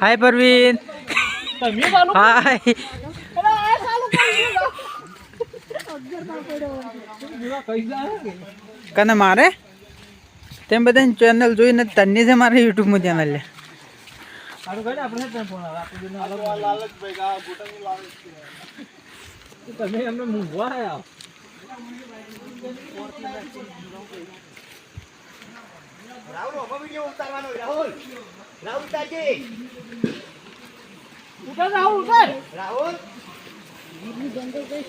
હાય પરવીન હાય કને મારે? તેમ બધા ચેનલ જોઈને તન્ની છે મારે યુટ્યુબમાં ચેનલ લે. સારું કરે આપણે ત્યાં ફોન આવે આપણે જોઈને હાલો તમે એમને મૂંઘવા રહ્યા ઉતાર રાહુલ ઉતાર. પેલા ઉપર કઈ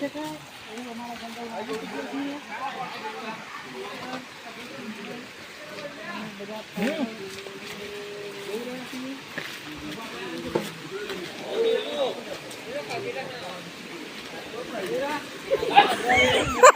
દેવાનું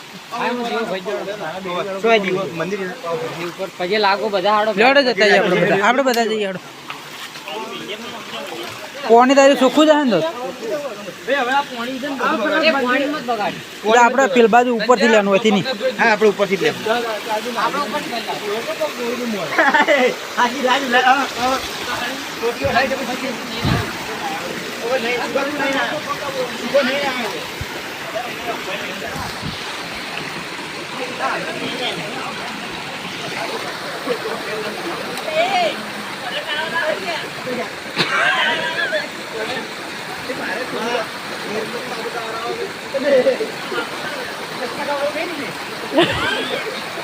પછી લાગો બધા હાડો જતા જઈએ આપણે બધા. આપણે બધા જઈએ હેડો. પોણી તારી સુખું જાય ને બગાડ. આપણે પેલ બાજુ ઉપરથી લેવાનું હોય નહીં. હા આપણે ઉપરથી જ લેવું આપણે ઉપર જ પહેલા.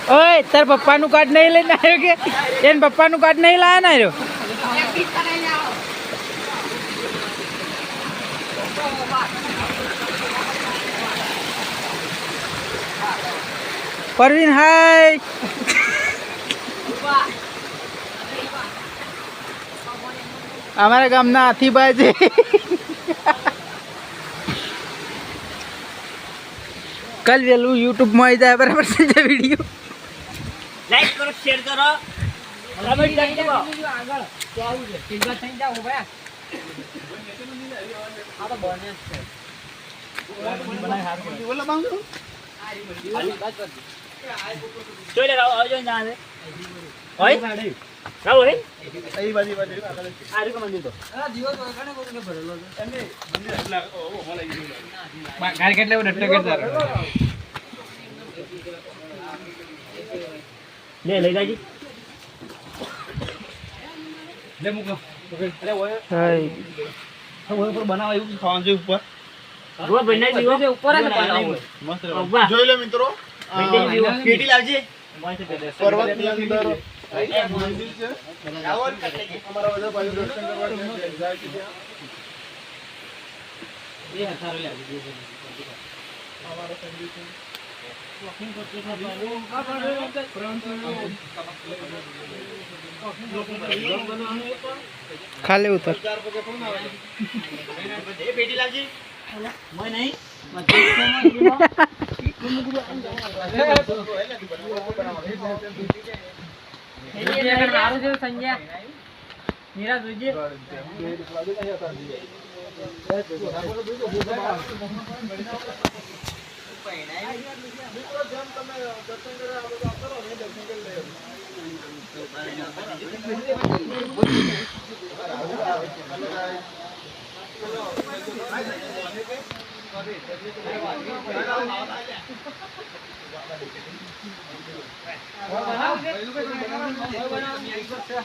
ઓય, તાર પપ્પાનું કાર્ડ નહીં લઈને આવ્યો કે? એને પપ્પાનું કાર્ડ નહીં લાયા ને આવ્યો? પરવીન હાય. અમારા ગામના હાથીભાઈ છે. કલ વેલું યુટ્યુબમાં આવી જાય બરાબર છે જે વીડિયો લાઈક કરો શેર કરો. કમેન્ટ કરી દો આગળ. તો છે. સીધા થઈ જાઓ ભાઈ. આ તો બને જ છે જોઈ લે રાવ આવજો ના આવે. હોય? રાવ હે અહીં બાજુ બાજુ આ રીકો મંદિર તો? ગાડી કેટલે ડટ્ટો કરતા લે લઈ જાજી. લે મુકો. અરે ઓય. હાય. હવે ઉપર બનાવ એવું ખાવાનું છે ઉપર. રોજ બનાવી દીવો. ઉપર જ બનાવ. મસ્ત. જોઈ લો મિત્રો. દીવો લાવજે પર્વતની અંદર મંદિર છે અમારા બધા ભાઈઓ દર્શન કરવા જાય છે ત્યાં. ખાલી ઉતર પેટી લાવજે નહીં. સંજય.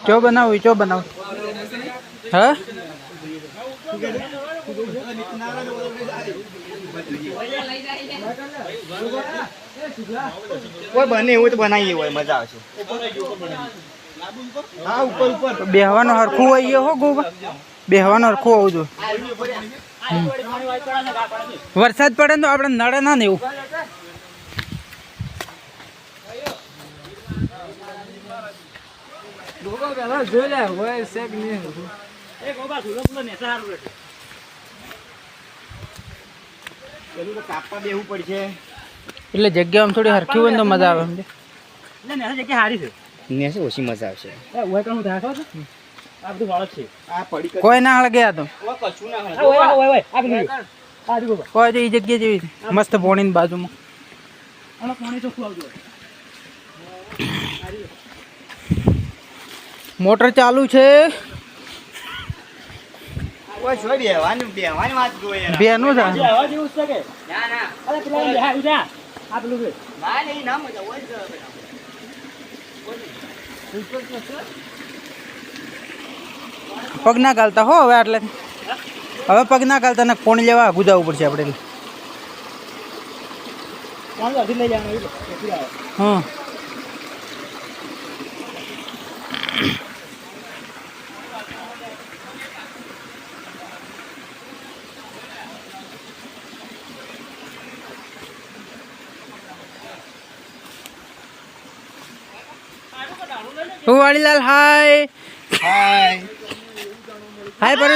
ચો બનાવું ચો બનાવું? હા? કોઈ બને એવું તો બનાવીએ હોય મજા આવશે બેહવાનું હરખું હોય હો ગોબા બેહવાનું હરખું હોવું જોઈએ. વરસાદ પડે ને તો આપણે નડે ના ને એવું. એટલે જગ્યા આમ થોડી હરખી હોય ને તો મજા આવે. જગ્યા સારી છે. ને ઓછી મજા આવશે? આ બધું હળગ છે. આ પડી કોઈ ના હળગે ગયા તો. કશું ના હળગે ઓય ઓય ઓય આ બધું આ દીકો કોઈ જે એ જગ્યા જેવી મસ્ત પોણીની બાજુમાં. આનો પોણી ચોખ્ખું આવજો મોટર ચાલુ છે. બેનું છે જે હવા જેવું જ છે કે? ના ના અરે પેલા એમ બેહાય ઉજા આ પેલું છે ના નહીં ના મજા હોય જ બધા. પગ ના ગાલતા હો હવે એટલે હવે પગ ના ગાલતા ને કોણ લેવા ગુજાવવું જવું પડશે આપણે. હા વાળીલાલ હાય. હાય. હાય પર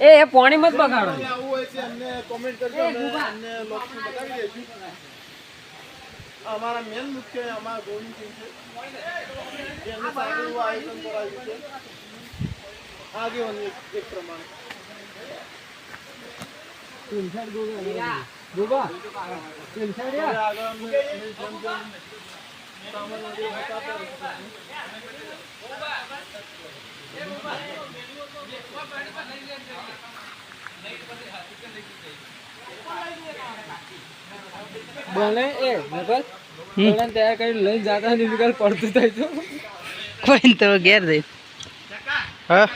એ એ પાણી મત બગાડો. અમારા મેન મુખ્ય અમારા ગોવિંદ છે જેમને સારું એવું આયોજન કરાવ્યું છે આગેવાન એક પ્રમાણે આગળ અમને જેમ જેમ સામાન વગેરે બતાવતા બને એ નકલ. બને તૈયાર કરી લઈને જાતા નિકલ પડતું થાય તો કોઈ ને તો ઘેર જઈ હા.